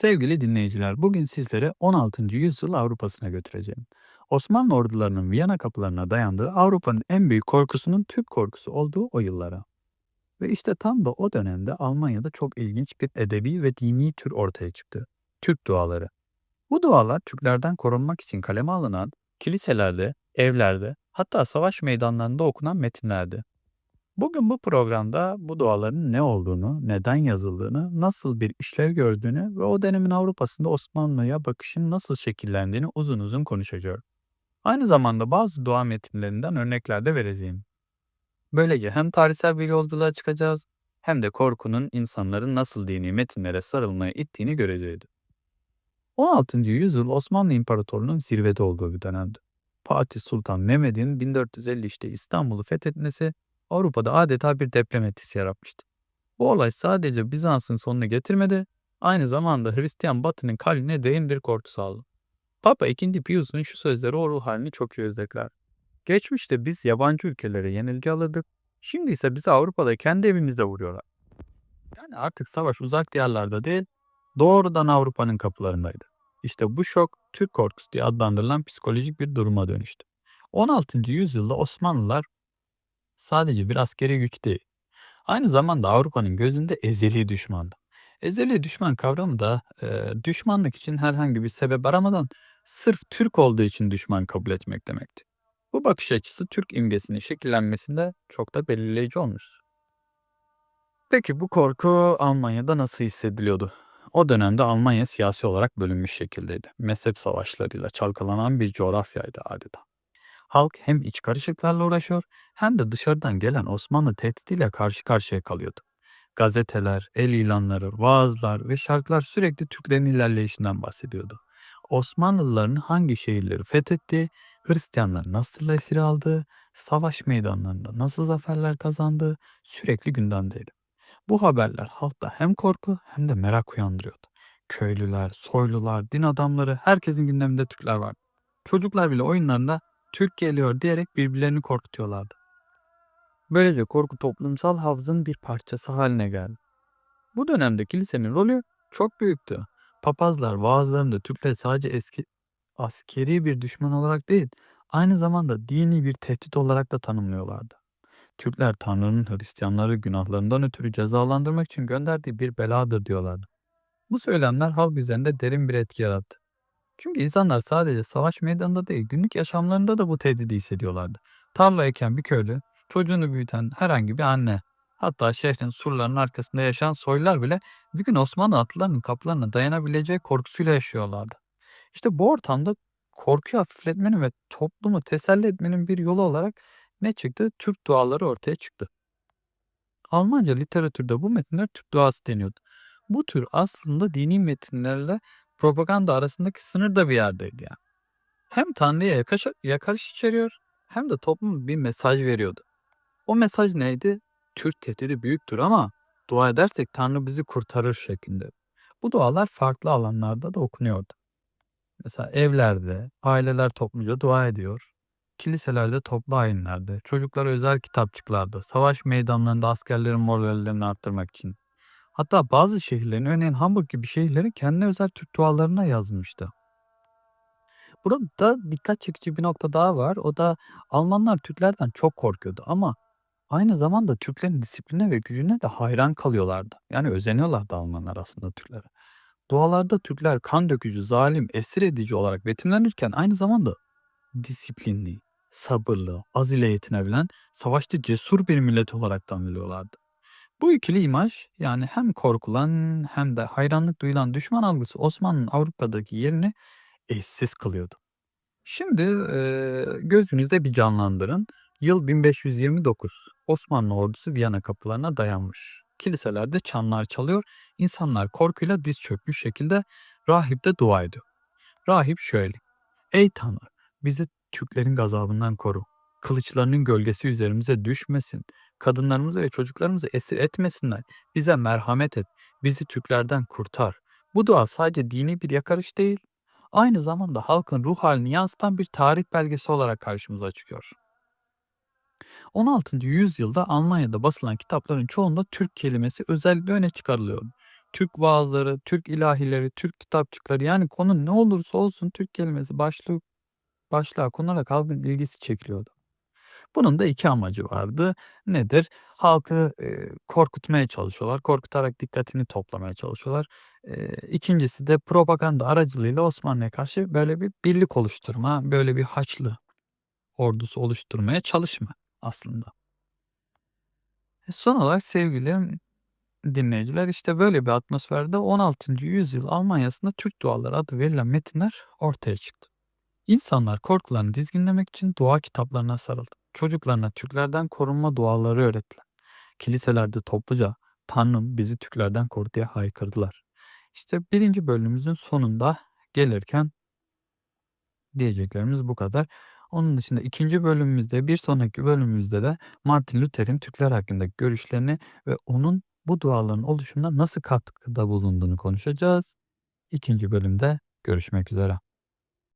Sevgili dinleyiciler, bugün sizleri 16. yüzyıl Avrupa'sına götüreceğim. Osmanlı ordularının Viyana kapılarına dayandığı Avrupa'nın en büyük korkusunun Türk korkusu olduğu o yıllara. Ve işte tam da o dönemde Almanya'da çok ilginç bir edebi ve dini tür ortaya çıktı. Türk duaları. Bu dualar Türklerden korunmak için kaleme alınan kiliselerde, evlerde, hatta savaş meydanlarında okunan metinlerdi. Bugün bu programda bu duaların ne olduğunu, neden yazıldığını, nasıl bir işlev gördüğünü ve o dönemin Avrupa'sında Osmanlı'ya bakışın nasıl şekillendiğini uzun uzun konuşacağım. Aynı zamanda bazı dua metinlerinden örnekler de vereceğim. Böylece hem tarihsel bir yolculuğa çıkacağız hem de korkunun insanların nasıl dini metinlere sarılmaya ittiğini göreceğiz. 16. yüzyıl Osmanlı İmparatorluğu'nun zirvede olduğu bir dönemdi. Fatih Sultan Mehmet'in 1453'te İstanbul'u fethetmesi Avrupa'da adeta bir deprem etkisi yaratmıştı. Bu olay sadece Bizans'ın sonunu getirmedi, aynı zamanda Hristiyan Batı'nın kalbine derin bir korku sağladı. Papa II. Pius'un şu sözleri o ruh halini çok iyi özetler. Geçmişte biz yabancı ülkelere yenilgi alırdık, şimdi ise bizi Avrupa'da kendi evimizde vuruyorlar. Yani artık savaş uzak diyarlarda değil, doğrudan Avrupa'nın kapılarındaydı. İşte bu şok Türk korkusu diye adlandırılan psikolojik bir duruma dönüştü. 16. yüzyılda Osmanlılar sadece bir askeri güç değil, aynı zamanda Avrupa'nın gözünde ezeli düşmandı. Ezeli düşman kavramı da e, düşmanlık için herhangi bir sebep aramadan sırf Türk olduğu için düşman kabul etmek demekti. Bu bakış açısı Türk imgesinin şekillenmesinde çok da belirleyici olmuş. Peki bu korku Almanya'da nasıl hissediliyordu? O dönemde Almanya siyasi olarak bölünmüş şekildeydi. Mezhep savaşlarıyla çalkalanan bir coğrafyaydı adeta. Halk hem iç karışıklarla uğraşıyor hem de dışarıdan gelen Osmanlı tehdidiyle karşı karşıya kalıyordu. Gazeteler, el ilanları, vaazlar ve şarkılar sürekli Türklerin ilerleyişinden bahsediyordu. Osmanlılıların hangi şehirleri fethettiği, Hristiyanlar nasıl esir aldığı, savaş meydanlarında nasıl zaferler kazandığı sürekli gündemdeydi. Bu haberler halkta hem korku hem de merak uyandırıyordu. Köylüler, soylular, din adamları herkesin gündeminde Türkler vardı. Çocuklar bile oyunlarında Türk geliyor diyerek birbirlerini korkutuyorlardı. Böylece korku toplumsal hafızın bir parçası haline geldi. Bu dönemde kilisenin rolü çok büyüktü. Papazlar vaazlarında Türkler sadece eski askeri bir düşman olarak değil, aynı zamanda dini bir tehdit olarak da tanımlıyorlardı. Türkler Tanrı'nın Hristiyanları günahlarından ötürü cezalandırmak için gönderdiği bir beladır diyorlardı. Bu söylemler halk üzerinde derin bir etki yarattı. Çünkü insanlar sadece savaş meydanında değil, günlük yaşamlarında da bu tehdidi hissediyorlardı. Tarla eken bir köylü, çocuğunu büyüten herhangi bir anne, hatta şehrin surlarının arkasında yaşayan soylular bile bir gün Osmanlı atlılarının kapılarına dayanabileceği korkusuyla yaşıyorlardı. İşte bu ortamda korkuyu hafifletmenin ve toplumu teselli etmenin bir yolu olarak ne çıktı? Türk duaları ortaya çıktı. Almanca literatürde bu metinler Türk duası deniyordu. Bu tür aslında dini metinlerle propaganda arasındaki sınır da bir yerdeydi yani. Hem Tanrı'ya yakarış, yakarış içeriyor hem de topluma bir mesaj veriyordu. O mesaj neydi? Türk tehdidi büyüktür ama dua edersek Tanrı bizi kurtarır şeklinde. Bu dualar farklı alanlarda da okunuyordu. Mesela evlerde aileler topluca dua ediyor. Kiliselerde toplu ayinlerde, çocuklara özel kitapçıklarda, savaş meydanlarında askerlerin morallerini arttırmak için. Hatta bazı şehirlerin örneğin Hamburg gibi şehirlerin kendine özel Türk dualarına yazmıştı. Burada dikkat çekici bir nokta daha var. O da Almanlar Türklerden çok korkuyordu ama aynı zamanda Türklerin disipline ve gücüne de hayran kalıyorlardı. Yani özeniyorlardı Almanlar aslında Türklere. Dualarda Türkler kan dökücü, zalim, esir edici olarak betimlenirken aynı zamanda disiplinli, sabırlı, az ile yetinebilen, savaşta cesur bir millet olarak tanımlıyorlardı. Bu ikili imaj yani hem korkulan hem de hayranlık duyulan düşman algısı Osmanlı'nın Avrupa'daki yerini eşsiz kılıyordu. Şimdi eee, gözünüzde bir canlandırın. Yıl 1529. Osmanlı ordusu Viyana kapılarına dayanmış. Kiliselerde çanlar çalıyor. İnsanlar korkuyla diz çökmüş şekilde rahip de dua ediyor. Rahip şöyle. Ey Tanrı bizi Türklerin gazabından koru. Kılıçlarının gölgesi üzerimize düşmesin. Kadınlarımızı ve çocuklarımızı esir etmesinler. Bize merhamet et. Bizi Türklerden kurtar. Bu dua sadece dini bir yakarış değil, aynı zamanda halkın ruh halini yansıtan bir tarih belgesi olarak karşımıza çıkıyor. 16. yüzyılda Almanya'da basılan kitapların çoğunda Türk kelimesi özellikle öne çıkarılıyordu. Türk vaazları, Türk ilahileri, Türk kitapçıkları yani konu ne olursa olsun Türk kelimesi başlığı başlığa konarak halkın ilgisi çekiliyordu. Bunun da iki amacı vardı. Nedir? Halkı eee, korkutmaya çalışıyorlar. Korkutarak dikkatini toplamaya çalışıyorlar. Eee, ikincisi de propaganda aracılığıyla Osmanlı'ya karşı böyle bir birlik oluşturma, böyle bir Haçlı ordusu oluşturmaya çalışma aslında. E, son olarak sevgili dinleyiciler işte böyle bir atmosferde 16. yüzyıl Almanya'sında Türk duaları adı verilen metinler ortaya çıktı. İnsanlar korkularını dizginlemek için dua kitaplarına sarıldı. Çocuklarına Türklerden korunma duaları öğrettiler. Kiliselerde topluca Tanrım bizi Türklerden koru diye haykırdılar. İşte birinci bölümümüzün sonunda gelirken diyeceklerimiz bu kadar. Onun dışında ikinci bölümümüzde bir sonraki bölümümüzde de Martin Luther'in Türkler hakkındaki görüşlerini ve onun bu duaların oluşumuna nasıl katkıda bulunduğunu konuşacağız. İkinci bölümde görüşmek üzere.